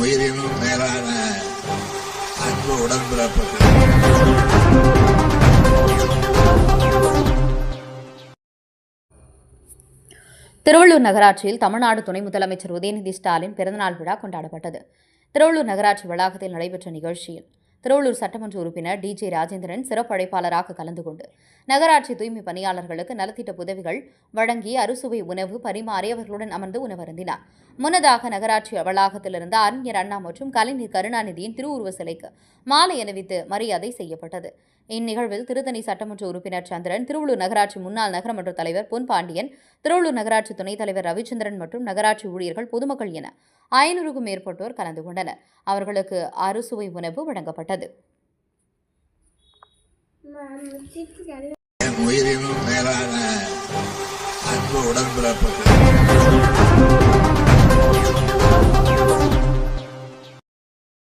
உயிரினும் மேலான அன்பு உடன்பிறப்புகள். திருவள்ளூர் நகராட்சியில் தமிழ்நாடு துணை முதலமைச்சர் உதயநிதி ஸ்டாலின் பிறந்தநாள் விழா கொண்டாடப்பட்டது. திருவள்ளூர் நகராட்சி வளாகத்தில் நடைபெற்ற நிகழ்ச்சியில் திருவள்ளூர் சட்டமன்ற உறுப்பினர் டி ஜே ராஜேந்திரன் சிறப்பழைப்பாளராக கலந்து கொண்டு நகராட்சி தூய்மை பணியாளர்களுக்கு நலத்திட்ட உதவிகள் வழங்கி அறுசுவை உணவு பரிமாறி அவர்களுடன் அமர்ந்து உணவருந்தினார். முன்னதாக நகராட்சி வளாகத்திலிருந்து அறிஞர் அண்ணா மற்றும் கலைஞர் கருணாநிதியின் திருவுருவ சிலைக்கு மாலை அணிவித்து மரியாதை செய்யப்பட்டது. இந்நிகழ்வில் திருத்தணி சட்டமன்ற உறுப்பினர் சந்திரன் திருவள்ளூர் நகராட்சி முன்னாள் நகரமன்ற தலைவர் பொன் பாண்டியன் திருவள்ளூர் நகராட்சி துணைத் தலைவர் ரவிச்சந்திரன் மற்றும் நகராட்சி ஊழியர்கள் பொதுமக்கள் என ஐநூறுக்கும் மேற்பட்டோர் கலந்து கொண்டனர். அவர்களுக்கு அறுசுவை உணவு வழங்கப்பட்டது. ஏற்பட்டது உயிரினும் மேலான அன்பு உடன்பிறப்பு